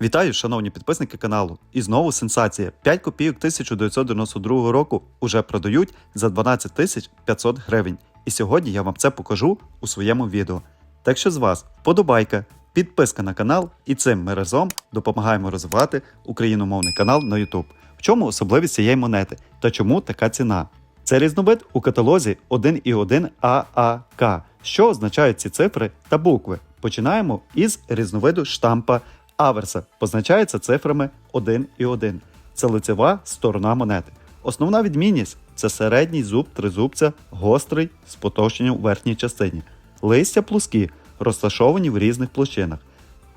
Вітаю, шановні підписники каналу. І знову сенсація. 5 копійок 1992 року уже продають за 12 тисяч 500 гривень. І сьогодні я вам це покажу у своєму відео. Так що з вас вподобайка, підписка на канал, і цим ми разом допомагаємо розвивати україномовний канал на YouTube. В чому особливість цієї монети та чому така ціна? Це різновид у каталозі 1,1 ААК. Що означають ці цифри та букви? Починаємо із різновиду штампа аверса. Позначається цифрами 1 і 1. Це лицева сторона монети. Основна відмінність це середній зуб тризубця, гострий з потовщенням у верхній частині. Листя плоскі, розташовані в різних площинах.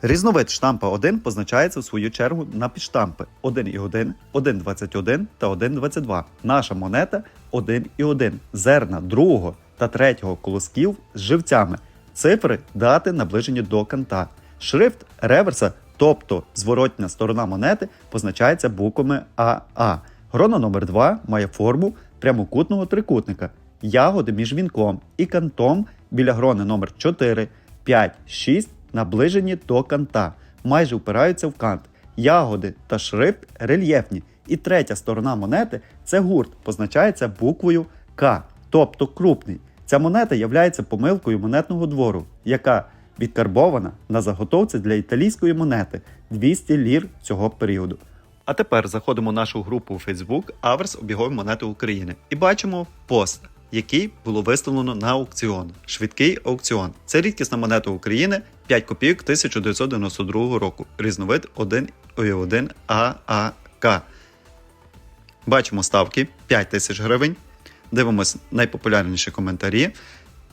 Різновид штампа 1 позначається в свою чергу на підштампи 1,1, 1,21 та 1,22. Наша монета 1,1. Зерна другого та третього колосків з живцями. Цифри дати наближені до канта. Шрифт реверса, тобто зворотня сторона монети, позначається буквами АА. Грона номер 2 має форму прямокутного трикутника. Ягоди між вінком і кантом біля грони номер 4, 5, 6 наближені до канта, майже впираються в кант. Ягоди та шрифт рельєфні. І третя сторона монети це гурт, позначається буквою К, тобто крупний. Ця монета є помилкою монетного двору, яка відкарбована на заготовці для італійської монети 200 лір цього періоду. А тепер заходимо в нашу групу у Facebook Аверс обігові монети України і бачимо пост, який було виставлено на аукціон. Швидкий аукціон. Це рідкісна монета України 5 копійок 1992 року. Різновид 1,1 ААК. Бачимо ставки 5 тисяч гривень. Дивимось найпопулярніші коментарі.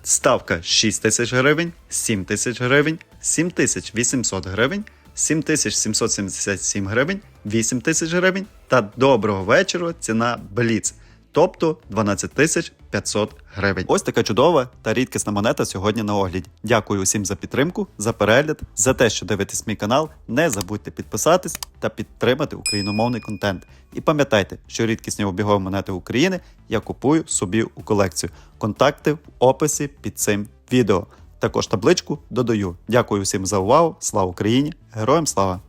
Ставка 6 тисяч гривень, 7 тисяч гривень, 7 тисяч 800 гривень, 7 тисяч 777 гривень, 8 тисяч гривень. Та доброго вечора ціна Бліц, тобто 12 тисяч 500 гривень. Ось така чудова та рідкісна монета сьогодні на огляді. Дякую усім за підтримку, за перегляд, за те, що дивитесь мій канал. Не забудьте підписатись та підтримати україномовний контент. І пам'ятайте, що рідкісні обігові монети України я купую собі у колекцію. Контакти в описі під цим відео. Також табличку додаю. Дякую всім за увагу. Слава Україні! Героям слава!